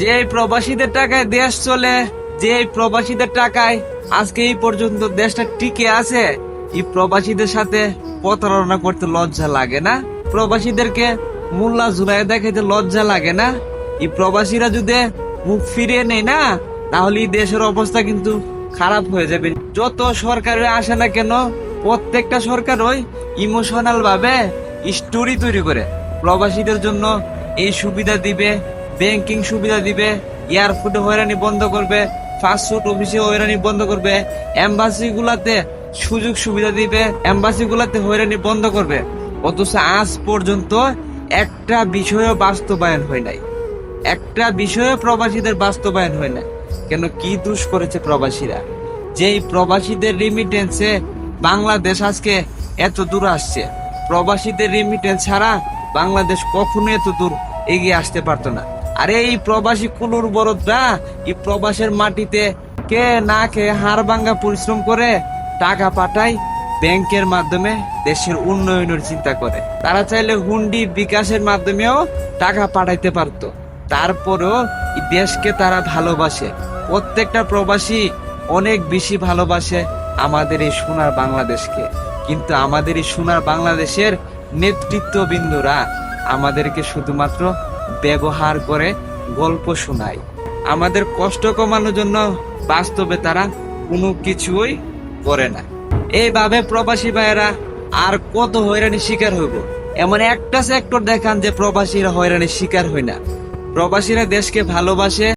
যে প্রবাসীদের টাকায় দেশ চলে যে প্রবাসীদের টাকায় আজকে এই পর্যন্ত দেশটা টিকে আছে, এই প্রবাসীদের সাথে প্রতারণা করতে লজ্জা লাগে না? প্রবাসীদেরকে মোল্লা ঝুলাই দেখাইতে লজ্জা লাগে না? এই প্রবাসীরা যদি মুখ ফিরিয়ে নেই না, তাহলে এই দেশের অবস্থা কিন্তু খারাপ হয়ে যাবে। যত সরকারের আসে না কেন, প্রত্যেকটা সরকার ওই ইমোশনাল ভাবে স্টোরি তৈরি করে। প্রবাসীদের জন্য এই সুবিধা দিবে ব্যাংকিং সুবিধা দিবে এয়ারপোর্টে হয়রানি বন্ধ করবে ফাস্টফুড অফিসে হয়রানি বন্ধ করবে এম্বাসি গুলাতে সুযোগ সুবিধা দিবে এম্বাসি গুলাতে হয়রানি বন্ধ করবে। অথচ আজ পর্যন্ত একটা বিষয়ও বাস্তবায়ন হয় নাই। একটা বিষয়ে প্রবাসীদের বাস্তবায়ন হয় না কেন কি দোষ করেছে প্রবাসীরা? যেই প্রবাসীদের রিমিটেন্সে বাংলাদেশ আজকে এত দূর আসছে, প্রবাসীদের রিমিটেন্স ছাড়া বাংলাদেশ কখনো এত দূর এগিয়ে আসতে পারতো না। আরে এই প্রবাসী কুলুর বরদরা এই প্রবাসের মাটিতে কে না খেয়ে হাড় ভাঙ্গা পরিশ্রম করে টাকা পাঠায় ব্যাংকের মাধ্যমে দেশের উন্নয়নের চিন্তা করে। তারা চাইলে হুন্ডি বিকাশের মাধ্যমেও টাকা পাঠাইতে পারতো। তারপরেও দেশকে তারা ভালোবাসে। প্রত্যেকটা প্রবাসী অনেক বেশি ভালোবাসে আমাদের এই সোনার বাংলাদেশকে। কিন্তু আমাদের এই সোনার বাংলাদেশের নেতৃত্ববিন্দুরা আমাদেরকে শুধুমাত্র ব্যবহার করে গল্প শোনায়। আমাদের কষ্ট কমানোর জন্য বাস্তবে তারা কোনো কিছুই করে না। এইভাবে প্রবাসী ভাইয়েরা আর কত হয়রানি শিকার হইব? এমন একটা সেক্টর দেখান যে প্রবাসীরা হয়রানির শিকার হয় না। প্রবাসীরা দেশকে ভালোবাসে